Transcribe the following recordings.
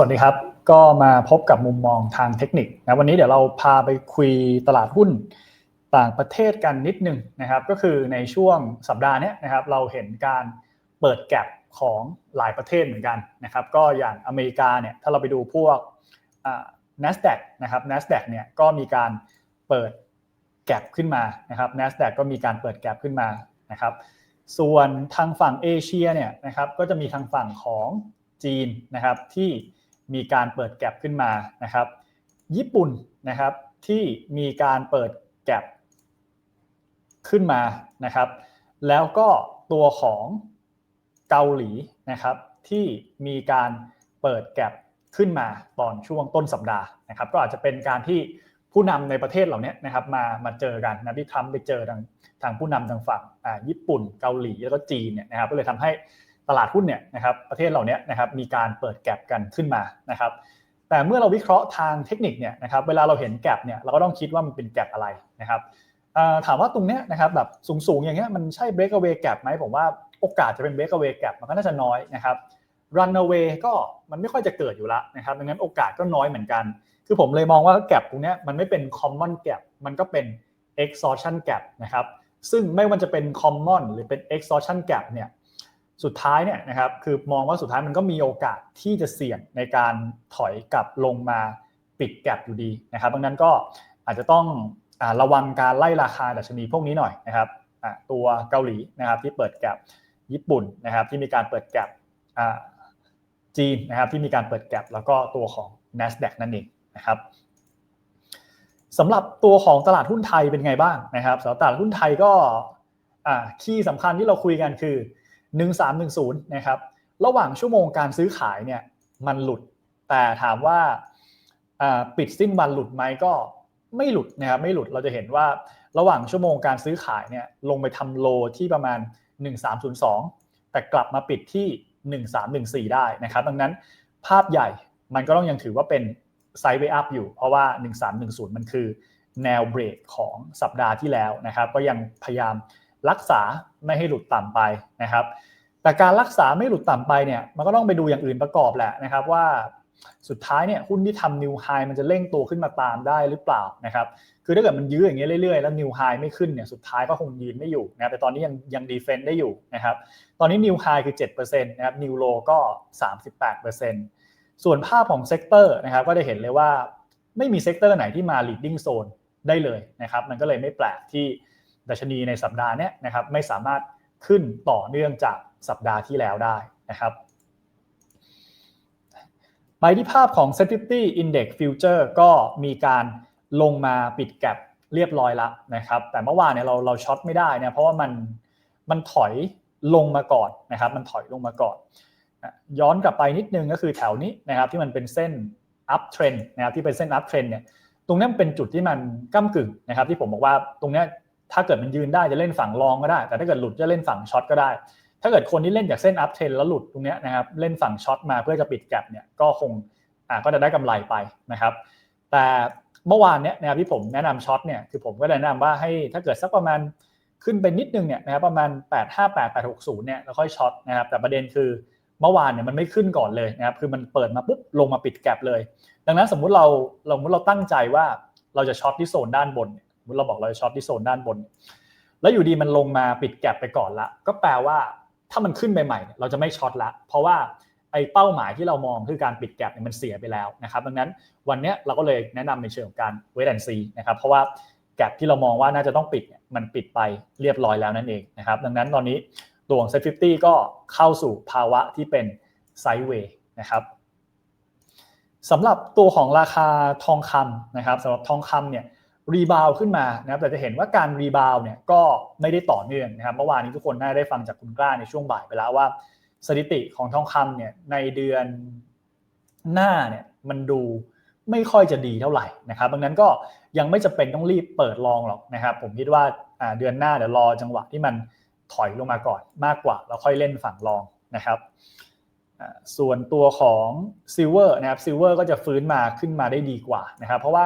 สวัสดีครับ ก็มาพบกับมุมมองทางเทคนิคนะวันนี้เดี๋ยวเราพาไปคุยตลาดหุ้นต่างประเทศกันนิดนึงนะครับ ก็คือในช่วงสัปดาห์นี้นะครับ เราเห็นการเปิดแก็บของหลายประเทศเหมือนกันนะครับ ก็อย่างอเมริกาเนี่ยถ้าเราไปดูพวก NASDAQ นะครับ NASDAQ เนี่ยก็มีการเปิดแก็บขึ้นมานะครับ NASDAQ ก็มีการเปิดแก็บขึ้นมานะครับ ส่วนทางฝั่งเอเชียเนี่ยนะครับก็จะมีทางฝั่งของจีนนะครับที่ มีการเปิดแก็บขึ้นมานะครับ ญี่ปุ่นนะครับที่มีการเปิดแก็บขึ้นมานะครับ แล้วก็ตัวของเกาหลีนะครับ ที่มีการเปิดแก็บขึ้นมาตอนช่วงต้นสัปดาห์นะครับ ก็อาจจะเป็นการที่ผู้นำในประเทศเหล่านี้นะครับ มามาเจอกันนะที่ทำไปเจอทางทางผู้นำทางฝั่งญี่ปุ่นเกาหลีแล้วก็จีนเนี่ยนะครับ ก็เลยทำให้ ตลาดหุ้นเนี่ยนะครับประเทศเหล่านี้นะครับมีการเปิดแก็บกันขึ้นมานะครับแต่เมื่อเราวิเคราะห์ทางเทคนิคเนี่ยนะครับเวลาเราเห็นแก็บเนี่ยเราก็ต้องคิดว่ามันเป็นแก็บอะไรนะครับถามว่าตรงเนี้ยนะครับแบบสูงๆ อย่างเงี้ยมันใช่ break away gap ไหมผมว่าโอกาสจะเป็น break away gap มันก็น่าจะน้อยนะครับ run away ก็มันไม่ค่อยจะเกิดอยู่แล้วนะครับดังนั้นโอกาสก็น้อยเหมือนกัน คือผมเลยมองว่าแกลบตรงเนี้ยมันไม่เป็น common gap มันก็เป็น exhaustion gap นะครับซึ่งไม่ว่าจะเป็น common หรือเป็น exhaustion gap เนี่ย สุดท้ายเนี่ยนะครับคือมองว่าสุดท้ายมันก็มีโอกาสที่จะเสี่ยงในการถอยกลับลงมาปิดแกลบอยู่ดีนะครับดังนั้นก็อาจจะต้องระวังการไล่ราคาดัชนีพวกนี้หน่อยนะครับตัวเกาหลีนะครับที่เปิดแกลบญี่ปุ่นนะครับที่มีการเปิดแกลบจีนนะครับที่มีการเปิดแกลบแล้วก็ตัวของ NASDAQ นั่นเองนะครับสำหรับตัวของตลาดหุ้นไทยเป็นไงบ้างนะครับสำหรับตลาดหุ้นไทยก็คีย์สำคัญที่เราคุยกันคือ 1310นะครับระหว่างชั่วโมงการซื้อขายเนี่ยมันหลุด แต่ถามว่าปิดสิ้นวันหลุดไหมก็ไม่หลุดนะครับไม่หลุดเราจะเห็นว่าระหว่างชั่วโมงการซื้อขายเนี่ยลงไปทำโลที่ประมาณ 1302 แต่กลับมาปิดที่ 1314 ได้นะครับ ดังนั้นภาพใหญ่มันก็ต้องยังถือว่าเป็นไซด์เวอัพอยู่ เพราะว่า 1310 มันคือแนวเบรกของสัปดาห์ที่แล้วนะครับ ก็ยังพยายาม รักษาไม่ให้หลุดต่ำไปนะครับ แต่การรักษาไม่หลุดต่ำไปเนี่ยมันก็ต้องไปดูอย่างอื่นประกอบแหละนะครับว่าสุดท้ายเนี่ยหุ้นที่ทำนิวไฮมันจะเร่งตัวขึ้นมาตามได้หรือเปล่านะครับคือถ้าเกิดมันยื้ออย่างเงี้ยเรื่อยๆ แล้วนิวไฮไม่ขึ้นเนี่ยสุดท้ายก็คงยืนไม่อยู่นะแต่ตอนนี้ยังยังดีเฟนต์ได้อยู่นะครับตอนนี้นิวไฮคือ7%นะครับนิวโลก็ 38%ส่วนภาพของเซกเตอร์นะครับก็จะเห็นเลยว่าไม่มีเซกเตอร์ไหนที่มา leading zone ได้เลยนะครับมันก็เลยไม่แปลกที่ ดัชนีในสัปดาห์นี้นะครับไม่สามารถขึ้นต่อเนื่องจากสัปดาห์ที่แล้วได้นะครับไปที่ภาพของ Sensitivity Index Future ก็มีการลงมาปิดแกลบเรียบร้อยแล้วนะครับแต่เมื่อวานเนี่ยเราเราช็อตไม่ได้นะเพราะว่ามันมันถอยลงมาก่อนนะครับมันถอยลงมาก่อน ย้อนกลับไปนิดนึงก็คือแถวนี้นะครับที่มันเป็นเส้น up trend นะครับที่เป็นเส้น up trend เนี่ยตรงนี้เป็นจุดที่มันก้ากึ่งนะครับที่ผมบอกว่าตรงนี้ ถ้าเกิดมันยืนได้จะเล่นฝั่งรองก็ได้ แต่ถ้าเกิดหลุดจะเล่นฝั่งช็อตก็ได้ ถ้าเกิดคนที่เล่นจากเส้น up trend แล้วหลุดตรงนี้นะครับเล่นฝั่งช็อตมาเพื่อจะปิดแกลบเนี่ยก็คงอ่าก็จะได้กำไรไปนะครับ แต่เมื่อวานเนี้ยนะครับที่ผมแนะนำช็อตเนี่ยคือผมก็แนะนำว่าให้ถ้าเกิดสักประมาณขึ้นไปนิดนึงเนี่ยนะครับประมาณ 858 860เนี่ยแล้วค่อยช็อตนะครับแต่ประเด็นคือเมื่อวานเนี่ยมันไม่ขึ้นก่อนเลยนะครับคือมันเปิดมาปุ๊บลงมาปิดแกลบเลย ดังนั้นสมมุติเราเราสมมติเราตั้งใจว่าเราจะช็อตที่โซนด้านบนสมมติ เราบอกเราจะช็อตที่โซนด้านบน แล้วอยู่ดีมันลงมาปิดแกลบไปก่อนละ ก็แปลว่าถ้ามันขึ้นไปใหม่เราจะไม่ช็อตละ เพราะว่าไอ้เป้าหมายที่เรามองคือการปิดแกลบเนี่ยมันเสียไปแล้วนะครับดังนั้นวันนี้เราก็เลยแนะนำในเชิงของการเวทแอนซีนะครับเพราะว่าแกลบที่เรามองว่าน่าจะต้องปิดเนี่ยมันปิดไปเรียบร้อยแล้วนั่นเองนะครับดังนั้นตอนนี้ตัวของเซ็ตฟิก็เข้าสู่ภาวะที่เป็นไซด์เวย์นะครับสำหรับตัวของราคาทองคำนะครับสำหรับทองคำเนี่ย รีบาวขึ้นมานะครับแต่จะเห็นว่าการรีบาวเนี่ยก็ไม่ได้ต่อเนื่องนะครับเมื่อวานนี้ทุกคนน่าได้ฟังจากคุณกล้าในช่วงบ่ายไปแล้วว่า สถิติของทองคำเนี่ยในเดือนหน้าเนี่ยมันดูไม่ค่อยจะดีเท่าไหร่นะครับดังนั้นก็ยังไม่จะเป็นต้องรีบเปิดลองหรอกนะครับ ผมคิดว่าเดือนหน้าเดี๋ยวรอจังหวะที่มันถอยลงมาก่อนมากกว่า แล้วค่อยเล่นฝั่งลองนะครับส่วนตัวของซิลเวอร์นะครับซิลเวอร์ก็จะฟื้นมาขึ้นมาได้ดีกว่านะครับ เพราะว่า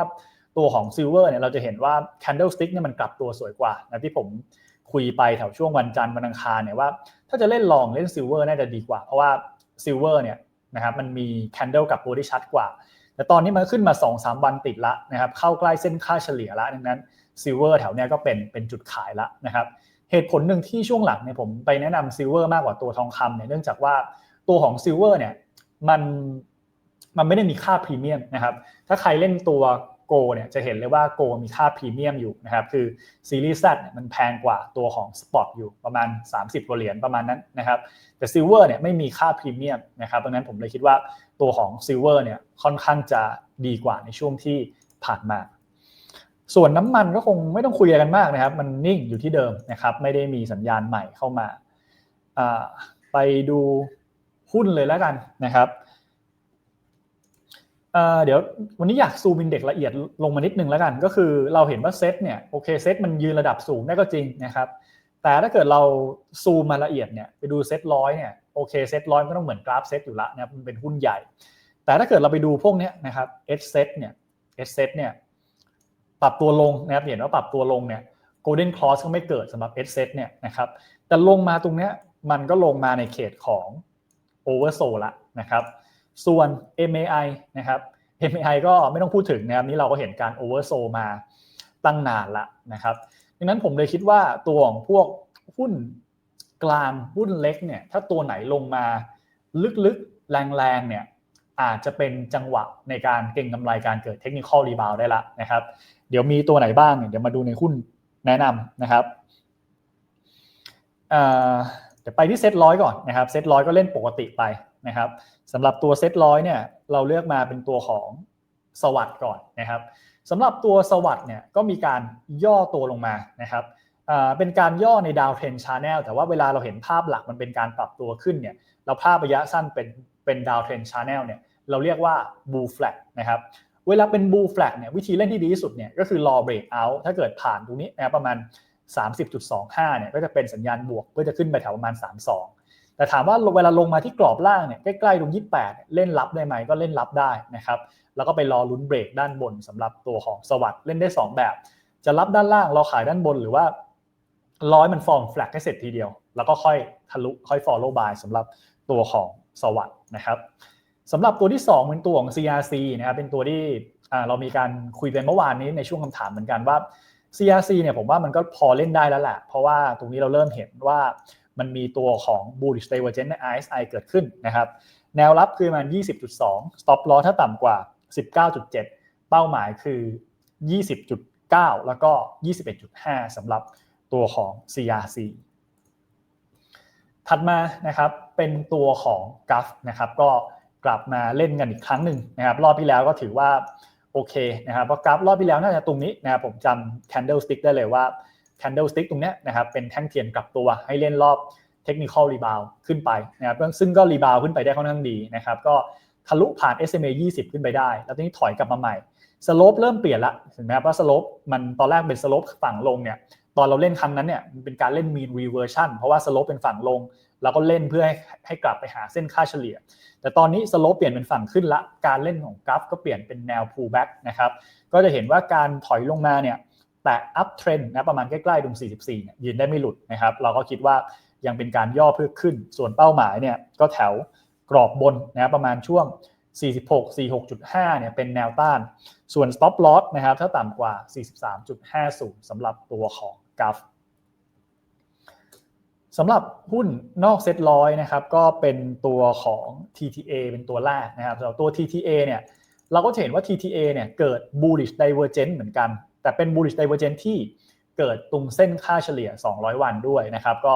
ตัวของซิลเวอร์เนี่ยเราจะเห็นว่า candlestick เนี่ยมันกลับตัวสวยกว่านะที่ผมคุยไปแถวช่วงวันจันทร์วันอังคารเนี่ยว่า ถ้าจะเล่นลองเล่นซิลเวอร์น่าจะดีกว่า เพราะว่าซิลเวอร์เนี่ยนะครับมันมีแคนเดลกับตัวที่ชัดกว่า แต่ตอนนี้มันขึ้นมา2-3วันติดละนะครับเข้าใกล้เส้นค่าเฉลี่ยละดังนั้นซิลเวอร์แถวเนี้ยก็เป็นเป็นจุดขายละนะครับเหตุผลหนึ่งที่ช่วงหลังเนี่ยผมไปแนะนำซิลเวอร์มากกว่าตัวทองคำเนี่ยเนื่องจากว่าตัวของซิลเวอร์เนี่ยมันมันไม่ได้มีค่าพรีเมียมนะครับถ้าใครเล่นตัว โกเนี่ยจะเห็นเลยว่าโกมีค่าพรีเมียมอยู่นะครับคือซีรีส์ Z เนี่ยมันแพงกว่าตัวของสปอร์ตอยู่ประมาณ 30กว่าเหรียญประมาณนั้นนะครับแต่ซิลเวอร์เนี่ยไม่มีค่าพรีเมียมนะครับดังนั้นผมเลยคิดว่าตัวของซิลเวอร์เนี่ยค่อนข้างจะดีกว่าในช่วงที่ผ่านมา ส่วนน้ำมันก็คงไม่ต้องคุยกันมากนะครับ มันนิ่งอยู่ที่เดิมนะครับไม่ได้มีสัญญาณใหม่เข้ามาไปดูหุ้นเลยแล้วกันนะครับ เดี๋ยววันนี้อยากซูมอินเด็กละเอียดลงมานิดนึงแล้วกัน ก็คือเราเห็นว่าเซตเนี่ยโอเคเซตมันยืนระดับสูงได้ก็จริงนะครับแต่ถ้าเกิดเราซูมมาละเอียดเนี่ยไปดูเซตร้อยเนี่ยโอเคเซตร้อยก็ต้องเหมือนกราฟเซตอยู่ละนะมันเป็นหุ้นใหญ่ แต่ถ้าเกิดเราไปดูพวกนี้นะครับเอสเซตเนี่ยเอสเซตเนี่ยปรับตัวลงนะครับเห็นว่าปรับตัวลงเนี่ยโกลเด้นคลอสก็ไม่เกิดสำหรับเอสเซตเนี่ยนะครับแต่ลงมาตรงเนี้ยมันก็ลงมาในเขตของโอเวอร์โซละนะครับ ส่วน MAI นะครับ MAI ก็ไม่ต้องพูดถึงนะครับนี่เราก็เห็นการโอเวอร์โซมาตั้งนานละนะครับดังนั้นผมเลยคิดว่าตัวของพวกหุ้นกลางหุ้นเล็กเนี่ยถ้าตัวไหนลงมาลึกๆ แรงๆเนี่ยอาจจะเป็นจังหวะในการเก็งกำไรการเกิดเทคนิคอลรีบาวได้ละนะครับ เดี๋ยวมีตัวไหนบ้างเดี๋ยวมาดูในหุ้นแนะนำนะครับเดี๋ยวไปที่เซ็ตร้อยก่อนนะครับเซ็ตร้อยก็เล่นปกติไป นะครับสำหรับตัวเซตร้อยเนี่ยเราเลือกมาเป็นตัวของสวัสด์ก่อนนะครับสำหรับตัวสวัสด์เนี่ยก็มีการย่อตัวลงมานะครับเป็นการย่อในดาวเทรนชาแนลแต่ว่าเวลาเราเห็นภาพหลักมันเป็นการปรับตัวขึ้นเนี่ยเราภาพระยะสั้นเป็นเป็นดาวเทรนชาแนลเนี่ยเราเรียกว่าบูฟแฟลกนะครับเวลาเป็นบูฟแฟลกเนี่ยวิธีเล่นที่ดีที่สุดเนี่ยก็คือรอเบรกเอาท์ถ้าเกิดผ่านตรงนี้นะประมาณ 30.25เนี่ยก็จะเป็นสัญญาณบวกเพื่อจะขึ้นไปแถวประมาณ 32 แต่ถามว่าเวลาลงมาที่กรอบล่างเนี่ยใกล้ๆตรง 28 เล่นรับได้ไหมก็เล่นรับได้นะครับแล้วก็ไปรอลุ้นเบรกด้านบนสำหรับตัวของสวัสด์เล่นได้ 2 แบบ จะรับด้านล่างรอขายด้านบนหรือว่าร้อยมันฟอร์มแฟลกให้เสร็จทีเดียว แล้วก็ค่อยทะลุค่อย follow by สำหรับตัวของสวัสด์นะครับสำหรับตัวที่ 2 เป็นตัวของ CRC นะครับเป็นตัวที่เรามีการคุยไปเมื่อวานนี้ในช่วงคำถามเหมือนกันว่า CRC เนี่ยผมว่ามันก็พอเล่นได้แล้วแหละเพราะว่าตรงนี้เราเริ่มเห็นว่า มันมีตัวของ bullish divergence ใน RSI เกิดขึ้นนะครับ แนวรับคือมัน20.2 stop loss ถ้าต่ำกว่า 19.7 เป้าหมายคือ 20.9 แล้วก็ 21.5สำหรับตัวของ CRC ถัดมานะครับเป็นตัวของ g u f นะครับก็กลับมาเล่นกันอีกครั้งหนึ่งนะครับ รอบที่แล้วก็ถือว่าโอเคนะครับเพราะกราฟรอบที่แล้วน่าจะตรงนี้นะครับผมจำ candlestick ได้เลยว่า candlestick ตรงนี้นะครับเป็นแท่งเทียนกลับตัวให้เล่นรอบเทคนิคอลรีบาวขึ้นไปนะครับซึ่งก็รีบาวขึ้นไปได้ค่อนข้างดีนะครับก็ทะลุผ่าน SMA 20 ขึ้นไปได้ แล้วทีนี้ถอยกลับมาใหม่สโลปเริ่มเปลี่ยนละเห็นไหมครับว่าสโลปมันตอนแรกเป็นสโลปฝั่งลงเนี่ยตอนเราเล่นครั้งนั้นเนี่ยมันเป็นการเล่น mean reversion เพราะว่าสโลปเป็นฝั่งลงเราก็เล่นเพื่อให้ให้กลับไปหาเส้นค่าเฉลี่ย แต่ตอนนี้สโลปเปลี่ยนเป็นฝั่งขึ้นละ การเล่นของกราฟก็เปลี่ยนเป็นแนว pullback นะครับ ก็จะเห็นว่าการถอยลงมาเนี่ย แต่อัพเทรนนะประมาณใกล้ๆตรง44เนี่ยยืนได้ไม่หลุดนะครับเราก็คิดว่ายังเป็นการย่อเพื่อขึ้น ส่วนเป้าหมายเนี่ยก็แถวกรอบบนนะประมาณช่วง 46 46.5เนี่ยเป็นแนวต้าน ส่วน stop loss นะครับถ้าต่ำกว่า 43.50 สำหรับตัวของกราฟสำหรับหุ้นนอกเซ็ตร้อยนะครับก็เป็นตัวของ TTA เป็นตัวแรกนะครับสำหรับตัว TTA เนี่ยเราก็เห็นว่า TTA เนี่ยเกิด bullish divergence เหมือนกัน แต่เป็น bullish divergence ที่เกิดตรงเส้นค่าเฉลี่ย 200 วันด้วยนะครับ ก็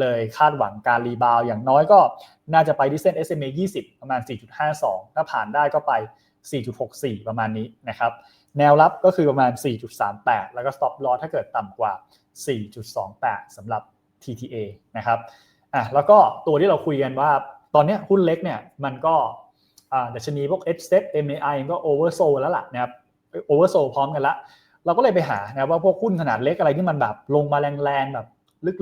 เลยคาดหวังการรีบาวอย่างน้อยก็น่าจะไปที่เส้น SMA 20 ประมาณ 4.52 ถ้าผ่านได้ก็ไป 4.64 ประมาณนี้นะครับ แนวรับก็คือประมาณ 4.38 แล้วก็ stop loss ถ้าเกิดต่ำกว่า 4.28 สำหรับ TTA นะครับอะแล้วก็ตัวที่เราคุยกันว่าตอนนี้หุ้นเล็กเนี่ยมันก็ดัชนีพวก h s e t MAI ก็ oversold แล้วล่ะนะครับ oversold พร้อมกันละ เราก็เลยไปหานะว่าพวกหุ้นขนาดเล็กอะไรที่มันแบบลงมาแรงๆแบบ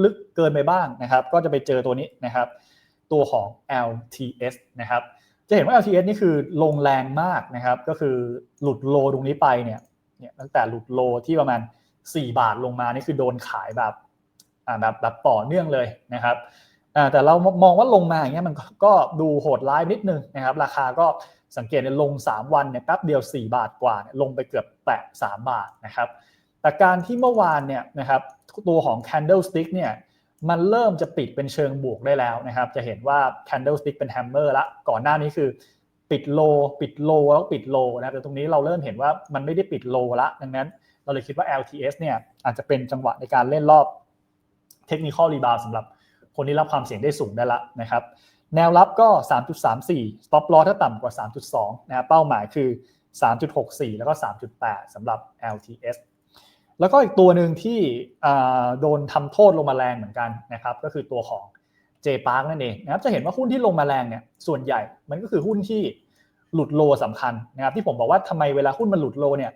ลึกๆเกินไปบ้างนะครับ ก็จะไปเจอตัวนี้นะครับ ตัวของ LTS นะครับ จะเห็นว่า LTS นี่คือลงแรงมากนะครับ ก็คือหลุดโลตรงนี้ไปเนี่ยเนี่ยตั้งแต่หลุดโลที่ประมาณ 4 บาทลงมานี่คือโดนขายแบบแบบแบบต่อเนื่องเลยนะครับ แต่เรามองว่าลงมาอย่างเงี้ยมันก็ดูโหดร้ายนิดนึงนะครับ ราคาก็สังเกตเนี่ยลง 3 วันเนี่ยแป๊บเดียว 4 บาทกว่าเนี่ยลงไปเกือบแตะ3บาทนะครับ แต่การที่เมื่อวานเนี่ยนะครับตัวของ candlestick เนี่ยมันเริ่มจะปิดเป็นเชิงบวกได้แล้วนะครับ จะเห็นว่า candlestick เป็น hammer ละก่อนหน้านี้คือปิดโล ปิดโลแล้วปิดโลนะแต่ตรงนี้เราเริ่มเห็นว่ามันไม่ได้ปิดโลละ ดังนั้นเราเลยคิดว่า LTS เนี่ยอาจจะเป็นจังหวะในการเล่นรอบเทคนิคอลรีบาวสำหรับ คนที่รับความเสี่ยงได้สูงได้ละนะครับแนวรับก็ 3.34 stop loss ถ้าต่ำกว่า 3.2นะครับเป้าหมายคือ 3.64 แล้วก็ 3.8สำหรับ LTS แล้วก็อีกตัวหนึ่งที่โดนทำโทษลงมาแรงเหมือนกันนะครับก็คือตัวของ J Park นั่นเองนะครับจะเห็นว่าหุ้นที่ลงมาแรงเนี่ยส่วนใหญ่มันก็คือหุ้นที่หลุดโลสำคัญนะครับที่ผมบอกว่าทำไมเวลาหุ้นมันหลุดโลเนี่ย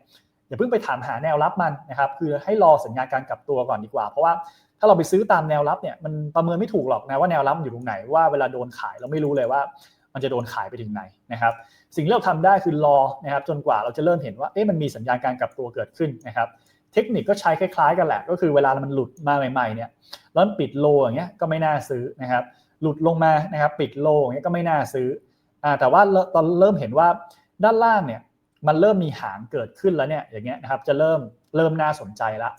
อย่าเพิ่งไปถามหาแนวรับมันนะครับคือให้รอสัญญาณการกลับตัวก่อนดีกว่า เพราะว่าถ้าเราไปซื้อตามแนวรับเนี่ยมันประเมินไม่ถูกหรอกนะว่าแนวรับอยู่ตรงไหนว่าเวลาโดนขายเราไม่รู้เลยว่า มันจะโดนขายไปถึงไหนนะครับ สิ่งที่เราทำได้คือรอนะครับ จนกว่าเราจะเริ่มเห็นว่าเอ๊ะมันมีสัญญาณการกลับตัวเกิดขึ้นนะครับ เทคนิคก็ใช้คล้ายๆ กันแหละ ก็คือเวลามันหลุดมาใหม่ๆเนี่ยแล้วปิดโลอย่างเงี้ยก็ไม่น่าซื้อนะครับ หลุดลงมานะครับ ปิดโลอย่างเงี้ยก็ไม่น่าซื้ออ่าแต่ว่าตอนเริ่มเห็นว่าด้านล่างเนี่ยมันเริ่มมีหางเกิดขึ้นแล้วเนี่ยอย่างเงี้ยนะครับจะเริ่มเริ่มน่าสนใจละ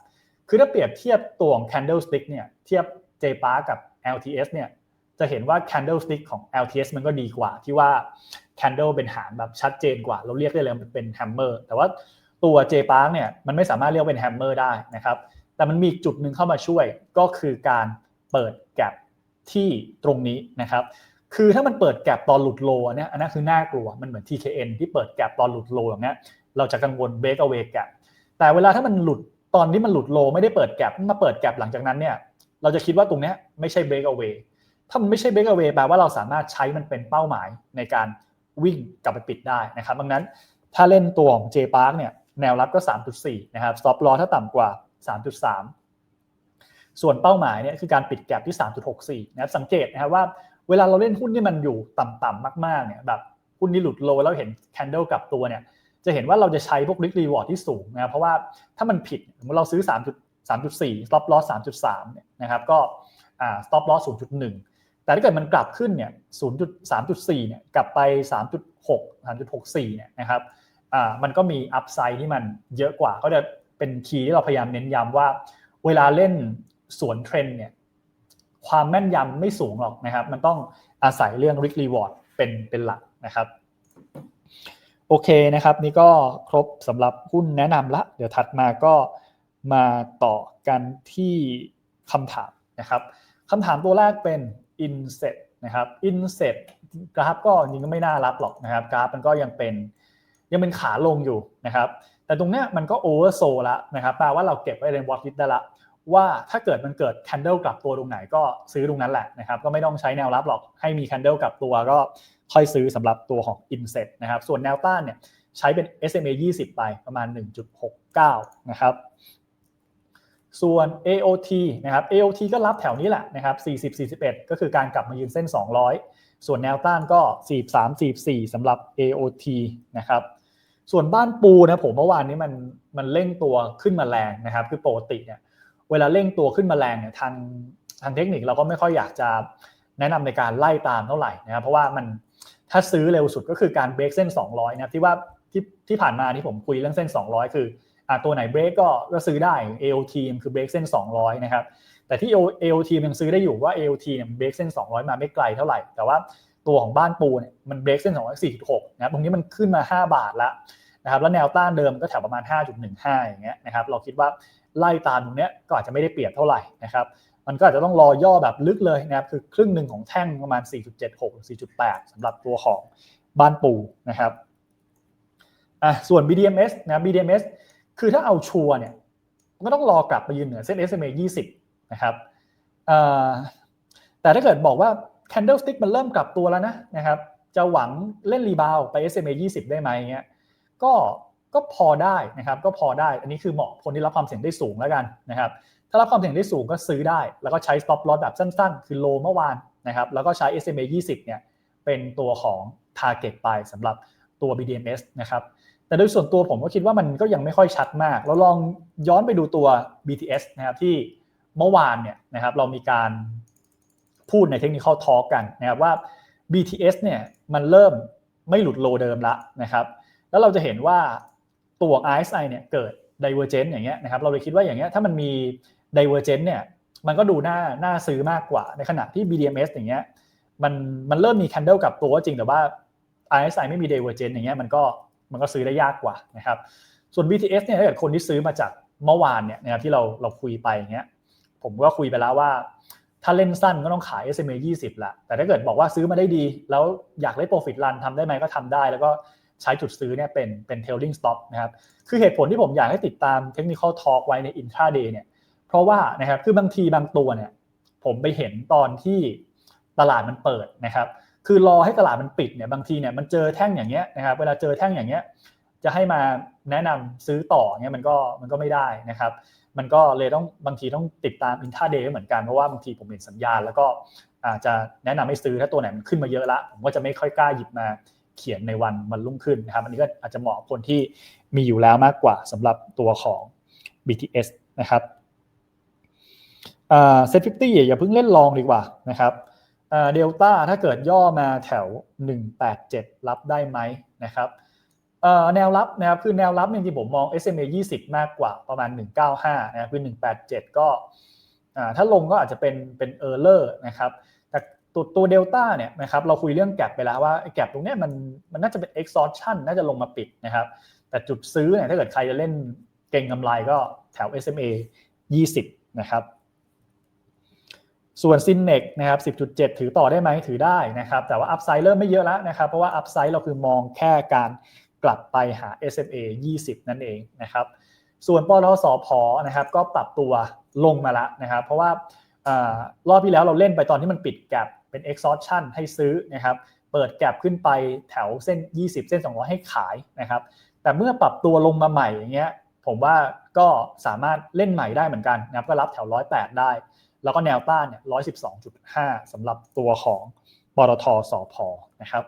คือถ้าเปรียบเทียบตัวของ candlestick เนี่ยเทียบ j p a r กับ LTS เนี่ยจะเห็นว่า candlestick ของ LTS มันก็ดีกว่าที่ว่า candle เป็นหางแบบชัดเจนกว่า เราเรียกได้เลยมันเป็น hammer แต่ว่าตัว j p a r เนี่ยมันไม่สามารถเรียกเป็น hammer ได้นะครับแต่มันมีจุดหนึ่งเข้ามาช่วยก็คือการเปิดแกลบที่ตรงนี้นะครับคือถ้ามันเปิดแกลบตอนหลุดโลเนี่ยอันนั้นคือน่ากลัวมันเหมือน TKN ที่เปิดแกลบตอนหลุดโลอย่างเงี้ยเราจะกังวล break away แกลบแต่เวลาถ้ามันหลุด ตอนที่มันหลุดโลไม่ได้เปิดแกลบมาเปิดแกลบหลังจากนั้นเนี่ย เราจะคิดว่าตรงนี้ไม่ใช่ break away ถ้ามันไม่ใช่ break away แปลว่าเราสามารถใช้มันเป็นเป้าหมายในการวิ่งกลับไปปิดได้นะครับดังนั้นถ้าเล่นตัวของ J Park เนี่ยแนวรับก็ 3.4 นะครับ stop loss ถ้าต่ำกว่า 3.3 ส่วนเป้าหมายเนี่ยคือการปิดแกลบที่ 3.64 นะครับสังเกตนะครับว่าเวลาเราเล่นหุ้นที่มันอยู่ต่ำๆมากๆเนี่ยแบบหุ้นที่หลุดโลแล้วเห็น candle กลับตัวเนี่ย จะเห็นว่าเราจะใช้พวก risk reward ที่สูงนะครับเพราะว่าถ้ามันผิดสมมติเราซื้อ 3.3.4 stop loss 3.3เนี่ยนะครับก็ stop loss 0.1 แต่ถ้าเกิดมันกลับขึ้นเนี่ย0.3.4เนี่ยกลับไป 3.6 3.64เนี่ยนะครับมันก็มีอัพไซด์ที่มันเยอะกว่าก็จะเป็นคีย์ที่เราพยายามเน้นย้ำว่าเวลาเล่นสวนเทรนเนี่ยความแม่นยำไม่สูงหรอกนะครับ มันต้องอาศัยเรื่อง risk reward เป็นเป็นหลักนะครับ โอเคนะครับ นี่ก็ครบสำหรับหุ้นแนะนำละ เดี๋ยวถัดมาก็มาต่อกันที่คำถามนะครับคำถามตัวแรกเป็น inset นะครับ inset กราฟก็จริงก็ไม่น่ารับหรอกนะครับ กราฟมันก็ยังเป็นยังเป็นขาลงอยู่นะครับ แต่ตรงเนี้ยมันก็โอเวอร์โซละนะครับแปลว่าเราเก็บไว้ในวอตลิสได้ละว่าถ้าเกิดมันเกิดแคนเดิลกลับตัวตรงไหนก็ซื้อตรงนั้นแหละนะครับ ก็ไม่ต้องใช้แนวรับหรอกให้มีแคนเดิลกลับตัวก็ ค่อยซื้อสำหรับตัวของ Inset นะครับ ส่วนแนวต้านเนี่ยใช้เป็น SMA 20 ไปประมาณ 1.69 นะครับ ส่วน AOT นะครับ AOT ก็รับแถวนี้แหละนะครับ 40 41 ก็คือการกลับมายืนเส้น 200 ส่วนแนวต้านก็ 43 44สำหรับ AOT นะครับส่วนบ้านปูนะผมเมื่อวานนี้มันมันเร่งตัวขึ้นมาแรงนะครับ คือปกติเนี่ยเวลาเร่งตัวขึ้นมาแรงเนี่ยทางทางเทคนิคเราก็ไม่ค่อยอยากจะแนะนำในการไล่ตามเท่าไหร่นะครับเพราะว่ามัน ถ้าซื้อเร็วสุดก็คือการเบรกเส้น 200นะครับที่ว่าที่ที่ผ่านมาที่ผมคุยเรื่องเส้น 200 คืออ่าตัวไหนเบรกก็ก็ซื้อได้ AOT คือเบรกเส้น 200 นะครับแต่ที่ AOT ยังซื้อได้อยู่ว่า AOT เนี่ยเบรกเส้น 200 มาไม่ไกลเท่าไหร่ แต่ว่าตัวของบ้านปูเนี่ยมันเบรกเส้น 246นะครับตรงนี้มันขึ้นมา 5 บาทล้วนะครับแล้วแนวต้านเดิมก็แถวประมาณ 5.15 อย่างเงี้ยนะครับเราคิดว่าไล่ตามตรงเนี้ยก็อาจจะไม่ได้เปรียบเท่าไหร่นะครับ มันก็อาจจะต้องรอย่อแบบลึกเลยนะครับคือครึ่งหนึ่งของแท่งประมาณ 4.76 4.8สำหรับตัวของบ้านปูนะครับอะส่วน BDMs นะ BDMs คือถ้าเอาชัวร์เนี่ยก็ต้องรอกลับไปยืนเหนือเส้น SMA 20 นะครับแต่ถ้าเกิดบอกว่า candlestick มันเริ่มกลับตัวแล้วนะนะครับ จะหวังเล่นรีบาวไป SMA 20 ได้ไหมเงี้ยก็ก็พอได้นะครับ ก็พอได้ อันนี้คือเหมาะคนที่รับความเสี่ยงได้สูงแล้วกันนะครับ ถ้ารับความเสี่ยงได้สูงก็ซื้อได้ แล้วก็ใช้ stop loss แบบสั้นๆ คือโลเมื่อวานนะครับแล้วก็ใช้ SMA 20 เนี่ยเป็นตัวของ target ไปสำหรับตัว BDMs นะครับแต่โดยส่วนตัวผมก็คิดว่ามันก็ยังไม่ค่อยชัดมาก เราลองย้อนไปดูตัว BTS นะครับที่เมื่อวานเนี่ยนะครับเรามีการพูดในเทคนิคอลทอ l k กันนะครับว่า BTS เนี่ยมันเริ่มไม่หลุดโลเดิมละนะครับแล้วเราจะเห็นว่าตัว RSI เนี่ยเกิด divergence อย่างเงี้ยนะครับเราเลยคิดว่าอย่างเงี้ยถ้ามันมี d i v e r g e n c เนี่ยมันก็ดูน่าน่าซื้อมากกว่าในขณะที่ BDMs อย่างเงี้ยมันมันเริ่มมี candle กับตัวจริงแต่ว่า RSI ไม่มี d i v e r g e n c อย่างเงี้ยมันก็มันก็ซื้อได้ยากกว่านะครับส่วน BTS เนี่ยถ้าเกิดคนที่ซื้อมาจากเมื่อวานเนี่ยนะครับที่เราเราคุยไปอย่างเงี้ยผมก็คุยไปแล้วว่า ถ้าเล่นสั้นก็ต้องขาย SMA 20ละแต่ถ้าเกิดบอกว่าซื้อมาได้ดี แล้วอยากได้ profit run ทำได้ไหมก็ทำได้ แล้วก็ใช้จุดซื้อเนี่ยเป็นเป็น tailing stop นะครับคือเหตุผลที่ผมอยากให้ติดตาม technical talk ไว้ใน intraday เนี่ย เพราะว่านะครับคือบางทีบางตัวเนี่ยผมไปเห็นตอนที่ตลาดมันเปิดนะครับ คือรอให้ตลาดมันปิดเนี่ยบางทีเนี่ยมันเจอแท่งอย่างเงี้ยนะครับ เวลาเจอแท่งอย่างเงี้ยจะให้มาแนะนำซื้อต่อเนี่ยมันก็มันก็ไม่ได้นะครับ มันก็เลยต้องบางทีต้องติดตามอินท่าเดย์เหมือนกันเพราะว่าบางทีผมเห็นสัญญาณ แล้วก็อาจจะแนะนำให้ซื้อถ้าตัวไหนมันขึ้นมาเยอะละผมก็จะไม่ค่อยกล้าหยิบมาเขียนในวันมันรุ่งขึ้นนะครับ อันนี้ก็อาจจะเหมาะคนที่มีอยู่แล้วมากกว่าสำหรับตัวของ BTS นะครับ เซ็ตฟิฟตี้อย่าเพิ่งเล่นลองดีกว่านะครับเดลต้าถ้าเกิดย่อมาแถว 187 รับได้ไหมนะครับแนวรับนะครับคือแนวรับจริงๆผมมอง SMA 20 มากกว่าประมาณ 195นะครับคือ 187 ก็ถ้าลงก็อาจจะเป็นเป็นเออร์เลอร์นะครับแต่ตัวตัวเดลต้าเนี่ยนะครับเราคุยเรื่องแกลบไปแล้วว่าแกลบตรงนี้มันมันน่าจะเป็น exhaustion น่าจะลงมาปิดนะครับแต่จุดซื้อเนี่ยถ้าเกิดใครจะเล่นเก่งกำไรก็แถว SMA 20 นะครับ ส่วนซินเนกนะครับ 10.7 ถือต่อได้ไหมถือได้นะครับ แต่ว่าอัพไซด์เริ่มไม่เยอะแล้วนะครับ เพราะว่าอัพไซด์เราคือมองแค่การกลับไปหา SMA 20 นั่นเองนะครับ ส่วนปตสพนะครับก็ปรับตัวลงมาแล้วนะครับ เพราะว่ารอบที่แล้วเราเล่นไปตอนที่มันปิดแกลบเป็น exhaustion ให้ซื้อนะครับ เปิดแกลบขึ้นไปแถวเส้น 20 เส้น 200 ให้ขายนะครับ แต่เมื่อปรับตัวลงมาใหม่อย่างเงี้ย ผมว่าก็สามารถเล่นใหม่ได้เหมือนกันนะครับ ก็รับแถว 108 ได้ แล้วก็แนวต้านเนี่ย112.5สำสำหรับตัวของปตทสพนะครับ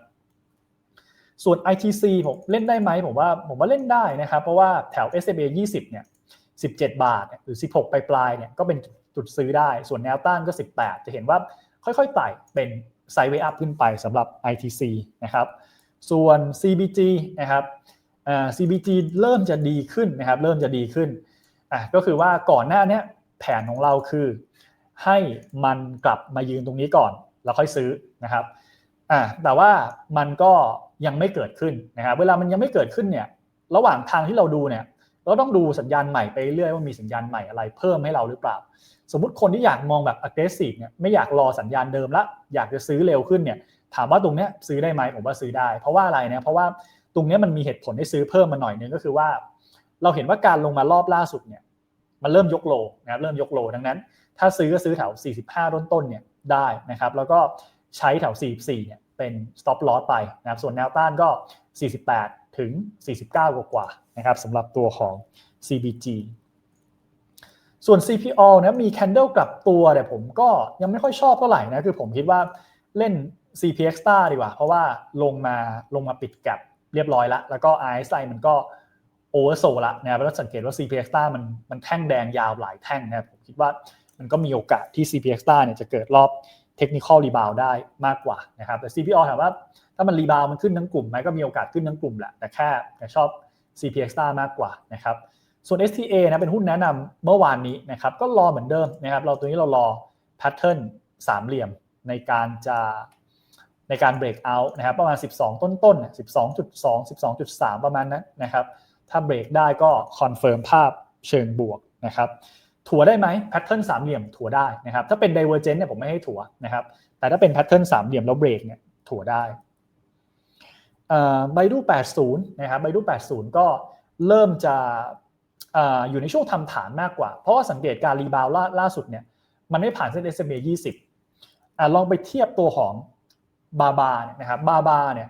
ส่วน ITC ผมเล่นได้ไหมผมว่าผมว่าเล่นได้นะครับ เพราะว่าแถว SMA 20เนี่ย17 บาทหรือ 16 ปลายปลายเนี่ยก็เป็นจุดซื้อได้ ส่วนแนวต้านก็ 18 จะเห็นว่าค่อยๆไต่เป็นไซด์เวย์อัพขึ้นไปสำหรับ ITC นะครับ ส่วน CBG นะครับ CBG เริ่มจะดีขึ้นนะครับ เริ่มจะดีขึ้น อะก็คือว่าก่อนหน้านี้แผนของเราคือ ให้มันกลับมายืนตรงนี้ก่อน แล้วค่อยซื้อนะครับอ่าแต่ว่ามันก็ยังไม่เกิดขึ้นนะครับเวลามันยังไม่เกิดขึ้นเนี่ยระหว่างทางที่เราดูเนี่ยเราต้องดูสัญญาณใหม่ไปเรื่อยว่ามีสัญญาณใหม่อะไรเพิ่มให้เราหรือเปล่า สมมติคนที่อยากมองแบบ aggressive เนี่ยไม่อยากรอสัญญาณเดิมละอยากจะซื้อเร็วขึ้นเนี่ยถามว่าตรงเนี้ยซื้อได้ไหมผมว่าซื้อได้ เพราะว่าอะไรนะเพราะว่าตรงนี้มันมีเหตุผลให้ซื้อเพิ่มมาหน่อยนึงก็คือว่า เราเห็นว่าการลงมารอบล่าสุดเนี่ยมันเริ่มยกโลนะครับเริ่มยกโลดังนั้น ถ้าซื้อก็ซื้อแถว 45 ต้นต้นเนี่ยได้นะครับ แล้วก็ใช้แถว 44 เนี่ยเป็น stop loss ไปนะครับ ส่วนแนวต้านก็ 48 ถึง 49 กว่ากว่านะครับสำหรับตัวของ CBG ส่วน CPO นะมี candle กลับตัวแต่ผมก็ยังไม่ค่อยชอบเท่าไหร่นะคือผมคิดว่าเล่น CPX Star ดีกว่า เพราะว่าลงมาลงมาปิดแกลบเรียบร้อยแล้วแล้วก็ RSI มันก็โอเวอร์โซละนะครับแล้วสังเกตว่า CPX Star มันมันแท่งแดงยาวหลายแท่งนะครับผมคิดว่า มันก็มีโอกาสที่ CPX Star เนี่ยจะเกิดรอบเทคนิคอลรีบาวได้มากกว่านะครับแต่ CPO ถามว่าถ้ามันรีบาวมันขึ้นทั้งกลุ่มไหมก็มีโอกาสขึ้นทั้งกลุ่มแหละแต่แค่ชอบ CPX ตามากกว่านะครับส่วน STA นะเป็นหุ้นแนะนำเมื่อวานนี้นะครับก็รอเหมือนเดิมนะครับเราตัวนี้เรารอแพทเทิร์นสามเหลี่ยมในการจะในการเบรกเอาท์นะครับประมาณ 12 ต้นต้น12.2 12.3 ประมาณนั้นนะครับถ้าเบรกได้ก็คอนเฟิร์มภาพเชิงบวกนะครับ ถัวได้ไหมแพทเทิร์นสามเหลี่ยมถัวได้นะครับถ้าเป็นไดเวอร์เจนต์เนี่ยผมไม่ให้ถัวนะครับแต่ถ้าเป็นแพทเทิร์นสามเหลี่ยมแล้วเบรกเนี่ยถัวได้ไบดู80นะครับไบดู80 ก็เริ่มจะอยู่ในช่วงทำฐานมากกว่า เพราะว่าสังเกตการรีบาวล่าสุดเนี่ยมันไม่ผ่านเส้น SMA 20อลองไปเทียบตัวของบาบาเนี่ยนะครับบาบาเนี่ย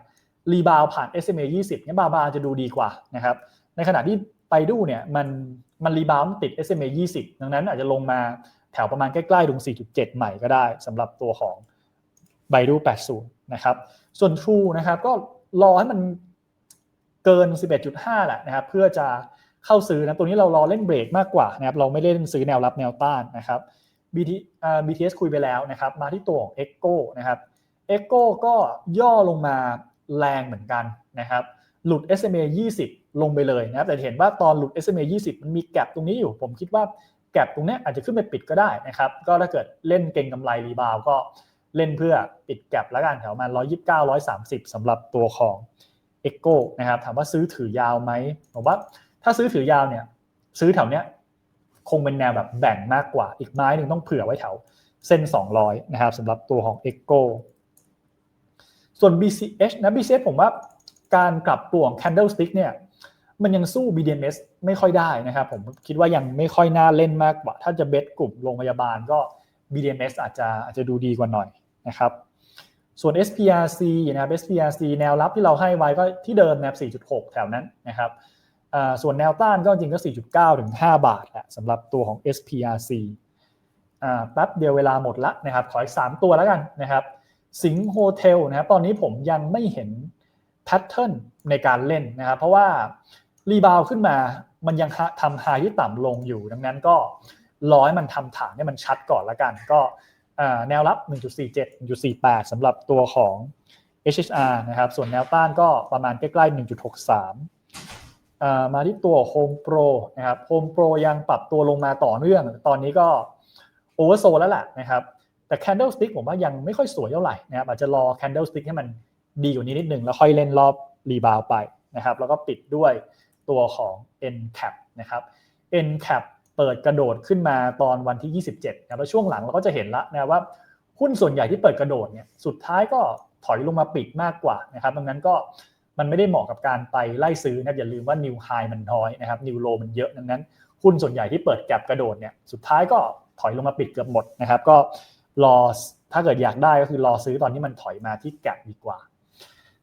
รีบาวผ่าน SMA 20เนี่ยบาบาจะดูดีกว่านะครับในขณะที่ ไปดูเนี่ยมันมันรีบาวติด SMA 20 ดังนั้นอาจจะลงมาแถวประมาณใกล้ๆตรง4.7 ใหม่ก็ได้สำหรับตัวของไบดู80 นะครับ ส่วน True นะครับก็รอให้มันเกิน 11.5 แหละนะครับ เพื่อจะเข้าซื้อนะตัวนี้เรารอเล่นเบรกมากกว่านะครับเราไม่เล่นซื้อแนวรับแนวต้านนะครับ BT BTS คุยไปแล้วนะครับ มาที่ตัวของ Echo นะครับ Echo ก็ย่อลงมาแรงเหมือนกันนะครับ หลุด SMA 20 ลงไปเลยนะครับแต่เห็นว่าตอนหลุด SMA 20 มันมีแกลบตรงนี้อยู่ ผมคิดว่าแกลบตรงนี้อาจจะขึ้นไปปิดก็ได้นะครับ ก็ถ้าเกิดเล่นเก่งกำไรรีบาวก็เล่นเพื่อปิดแกลบแล้วกันแถวมา 129 130สำหรับตัวของ Echo นะครับถามว่าซื้อถือยาวไหมผมว่าถ้าซื้อถือยาวเนี่ยซื้อแถวเนี้ยคงเป็นแนวแบบแบ่งมากกว่า อีกไม้หนึ่งต้องเผื่อไว้แถวเส้น 200 นะครับสำหรับตัวของ Echo ส่วน BCH นะ BCH ผมว่าการกลับตัวของ Candlestick เนี่ย มันยังสู้ BDMs ไม่ค่อยได้นะครับผมคิดว่ายังไม่ค่อยน่าเล่นมากกว่า ถ้าจะเบสกลุ่มโรงพยาบาลก็ BDMs อาจจะอาจจะดูดีกว่าหน่อยนะครับส่วน SPRC นะครับ SPRC แนวรับที่เราให้ไว้ก็ที่เดิมนะครับ 4.6 แถวนั้นนะครับส่วนแนวต้านก็จริงก็ 4.9 ถึง 5 บาทแหละสำหรับตัวของ SPRC อ่าแป๊บเดียวเวลาหมดละนะครับ ขออีก 3 ตัวแล้วกันนะครับ สิงห์โฮเทลนะครับ ตอนนี้ผมยังไม่เห็นแพทเทิร์นในการเล่นนะครับ เพราะว่า รีบาวขึ้นมา มันยังทำไฮที่ต่ำลงอยู่ ดังนั้นก็ร้อยมันทำฐานให้มันชัดก่อนละกัน ก็แนวรับ 1.47 1.48สำหรับตัวของ HHR นะครับ ส่วนแนวต้านก็ประมาณใกล้ๆ 1.63อ่ามาที่ตัว Home Pro นะครับ Home Pro ยังปรับตัวลงมาต่อเนื่อง ตอนนี้ก็โอเวอร์โซแล้วแหละนะครับ แต่ Candlestick ผมว่ายังไม่ค่อยสวยเท่าไหร่นะครับ อาจจะรอ Candlestick ให้มันดีกว่านี้นิดหนึ่งแล้วค่อยเล่นรอบรีบาวไปนะครับ แล้วก็ปิดด้วย ตัวของ NCAP นะครับ NCAP เปิดกระโดดขึ้นมาตอนวันที่ 27นะครับแล้วช่วงหลังเราก็จะเห็นละนะว่าหุ้นส่วนใหญ่ที่เปิดกระโดดเนี่ยสุดท้ายก็ถอยลงมาปิดมากกว่านะครับดังนั้นก็มันไม่ได้เหมาะกับการไปไล่ซื้อนะครับอย่าลืมว่า new high มันน้อยนะครับ new low มันเยอะดังนั้นหุ้นส่วนใหญ่ที่เปิดแก็บกระโดดเนี่ยสุดท้ายก็ถอยลงมาปิดเกือบหมดนะครับ ก็รอถ้าเกิดอยากได้ก็คือรอซื้อตอนที่มันถอยมาที่แก็บดีกว่า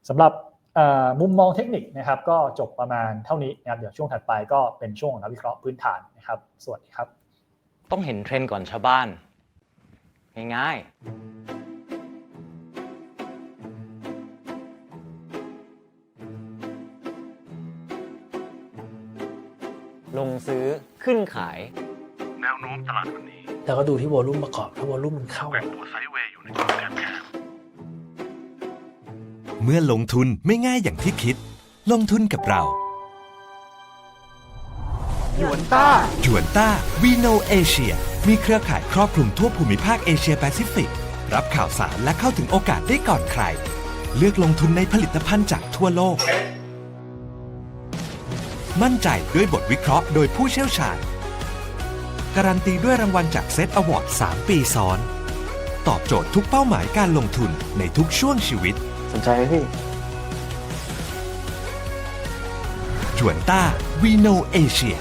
สำหรับ มุมมองเทคนิคนะครับก็จบประมาณเท่านี้นะครับเดี๋ยวช่วงถัดไปก็เป็นช่วงของนักวิเคราะห์พื้นฐานนะครับ สวัสดีครับ ต้องเห็นเทรนด์ก่อนชาวบ้าน ง่ายๆลงซื้อขึ้นขาย แนวโน้มตลาดวันนี้แล้วก็ดูที่วอลลุ่มประกอบ ถ้าวอลลุ่มมันเข้าแกว่งตัวไซด์ เมื่อลงทุนไม่ง่ายอย่างที่คิด ลงทุนกับเราหยวนต้าจวนต้าวีโนเอเชียมีเครือข่ายครอบคลุมทั่วภูมิภาคเอเชียแปซิฟิก รับข่าวสารและเข้าถึงโอกาสได้ก่อนใคร เลือกลงทุนในผลิตภัณฑ์จากทั่วโลก มั่นใจด้วยบทวิเคราะห์โดยผู้เชี่ยวชาญ การันตีด้วยรางวัลจากเซตอวอร์ด 3 ปีซ้อน ตอบโจทย์ทุกเป้าหมายการลงทุนในทุกช่วงชีวิต สนใจไหมพี่จวนต้าวีโนเอเชีย